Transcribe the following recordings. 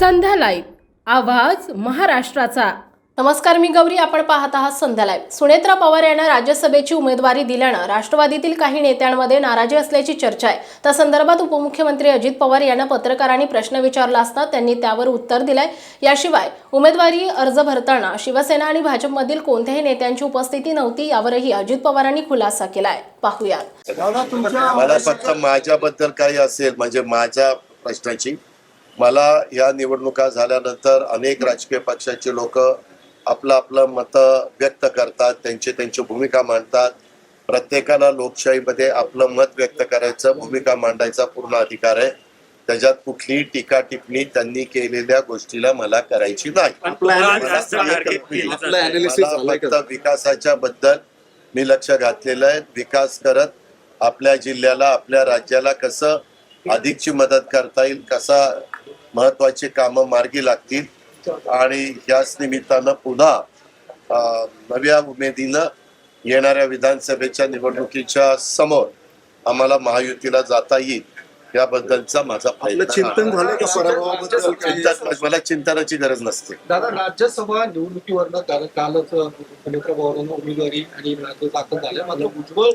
संध्या live. आवाज महाराष्ट्राचा. नमस्कार मी गौरी. आपण पाहत आहात संध्या लाईव्ह. सुनेत्रा पवार यांना राज्यसभेची उमेदवारी दिल्यानं राष्ट्रवादीतील काही नेत्यांमध्ये नाराजी असल्याची चर्चा आहे. त्या संदर्भात उपमुख्यमंत्री अजित पवार यांना पत्रकारांनी प्रश्न विचारला असता त्यांनी त्यावर उत्तर दिलंय. याशिवाय उमेदवारी अर्ज भरताना शिवसेना आणि भाजपमधील कोणत्याही नेत्यांची उपस्थिती नव्हती यावरही अजित पवारांनी खुलासा केलाय. पाहूयात. मला फक्त माझ्याबद्दल काही असेल म्हणजे माझ्या प्रश्नाची. मला या निवडणुका झाल्यानंतर अनेक राजकीय पक्षाचे लोक आपलं आपलं मत व्यक्त करतात त्यांची त्यांची भूमिका मांडतात. प्रत्येकाला लोकशाहीमध्ये आपलं मत व्यक्त करायचं भूमिका मांडायचा पूर्ण अधिकार आहे. त्याच्यात कुठलीही टीका टिप्पणी त्यांनी केलेल्या गोष्टीला मला करायची नाही? फक्त विकासाच्या बद्दल मी लक्ष घातलेलं आहे. विकास करत आपल्या जिल्ह्याला आपल्या राज्याला कसं अधिकची मदत करता येईल कसा महत्वाची कामं मार्गी लागतील. आणि याच निमित्तानं पुन्हा नव्या उमेदीनं येणाऱ्या विधानसभेच्या निवडणुकीच्या समोर आम्हाला महायुतीला जाता येईल याबद्दलचा माझा चिंतन. झालं. का मला चिंतनाची गरज नसते. दादा राज्यसभा निवडणुकीवरनं काल कालच पवारांना उमेदवारी आणि दाखल झाल्या मात्र उज्ज्वल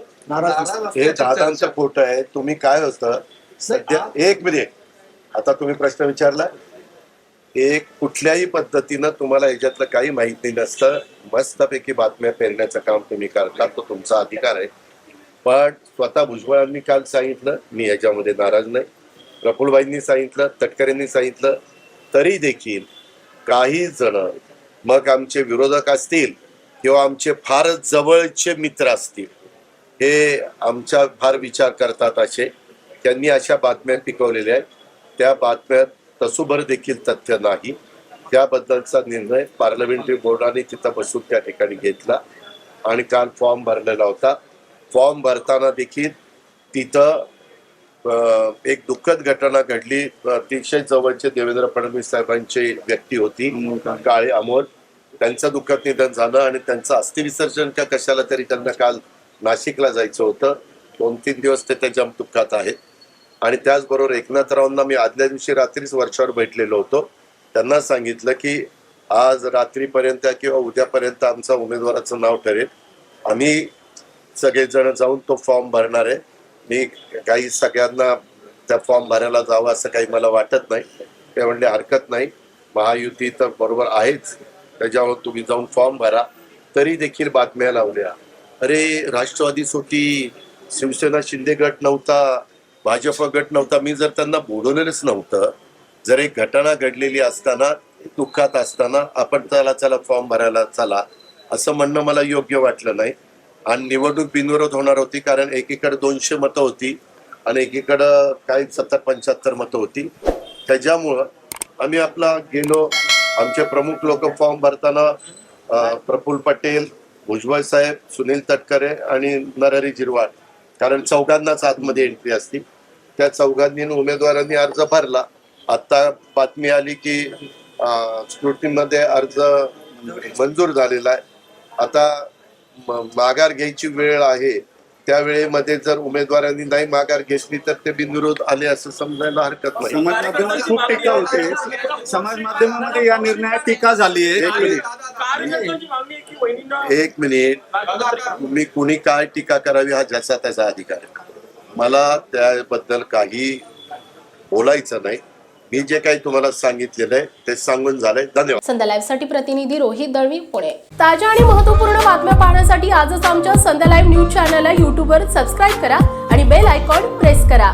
हे दादांचं. फोटो आहे. तुम्ही काय होतं? सध्या एक मिनिट. आता तुम्ही प्रश्न विचारला एक कुठल्याही पद्धतीनं तुम्हाला याच्यातलं काही माहिती नसतं. मस्तपैकी बातम्या पेरण्याचं काम तुम्ही करता तो तुमचा अधिकार आहे. पण स्वतः भुजबळांनी काल सांगितलं मी याच्यामध्ये नाराज नाही. प्रफुलबाईंनी सांगितलं तटकरेंनी सांगितलं तरी देखील काही जण मग आमचे विरोधक असतील किंवा आमचे फारच जवळचे मित्र असतील हे आमच्या फार विचार करतात असे. त्यांनी अशा बातम्या पिकवलेल्या आहेत. त्या बातम्यात तसुभर देखील तथ्य नाही. त्याबद्दलचा निर्णय पार्लमेंटरी बोर्डाने तिथं बसून त्या ठिकाणी घेतला आणि काल फॉर्म भरलेला होता. फॉर्म भरताना देखील तिथं एक दुःखद घटना घडली. अतिशय जवळचे देवेंद्र फडणवीस साहेबांची व्यक्ती होती काळे अमोल. त्यांचं दुःखद निधन झालं आणि त्यांचं अस्थिविसर्जन का कशाला तरी त्यांना काल नाशिकला जायचं होतं. दोन तीन दिवस ते त्याच्या दुःखात आहेत. आणि त्याचबरोबर एकनाथरावांना मी आदल्या दिवशी रात्रीच वर्षावर भेटलेलो होतो. त्यांना सांगितलं की आज रात्रीपर्यंत किंवा उद्यापर्यंत आमचा उमेदवाराचं नाव ठरेल. आम्ही सगळेजण जाऊन तो फॉर्म भरणार आहे. मी काही सगळ्यांना त्या फॉर्म भरायला जावं असं काही मला वाटत नाही. ते म्हणले हरकत नाही. महायुती तर बरोबर आहेच. त्याच्यावर तुम्ही जाऊन फॉर्म भरा. तरी देखील बातम्या लावल्या. अरे राष्ट्रवादी सोटी शिवसेना शिंदे गट नव्हता. भाजप गट नव्हता. मी जर त्यांना बोलवलेलंच नव्हतं जर एक घटना घडलेली असताना दुःखात असताना आपण चला चला फॉर्म भरायला चला असं म्हणणं मला योग्य वाटलं नाही. आणि निवडणूक बिनविरोध होणार होती कारण एकीकडे दोनशे मतं होती आणि एकीकडं काही सत्तर पंच्याहत्तर मतं होती. त्याच्यामुळं आम्ही आपला गेलो. आमचे प्रमुख लोक फॉर्म भरताना प्रफुल्ल पटेल भुजबळ साहेब सुनील तटकरे आणि नरहरी जिरवाळ कारण चौघांनाच आतमध्ये एंट्री असती. त्या चौघांनी उमेदवारांनी अर्ज भरला. आता बातमी आली की स्क्रुटीमध्ये अर्ज मंजूर झालेला आहे. आता म- माघार घ्यायची वेळ आहे. त्या वेळेमध्ये जर उमेदवारांनी नाही माघार घेतली तर ते बिनविरोध आले असं समजायला हरकत नाही. समाज माध्यमात खूप टीका होते. समाज माध्यमामध्ये या निर्णयात टीका झाली आहे. एक मिनिट. तुम्ही कुणी काय टीका करावी हा ज्याचा त्याचा अधिकार आहे. मला त्याबद्दल काही बोलायचं नाही. मी जे काही तुम्हाला सांगितलेलं आहे ते सांगून झालंय. धन्यवाद. संध्या लाईव्हसाठी प्रतिनिधी रोहित दळवी पुणे. ताज्या आणि महत्त्वपूर्ण बातम्या पाहण्यासाठी आजच आमच्या संध्या लाईव्ह न्यूज चॅनलला युट्यूबवर सबस्क्राईब करा आणि बेल आयकॉन प्रेस करा.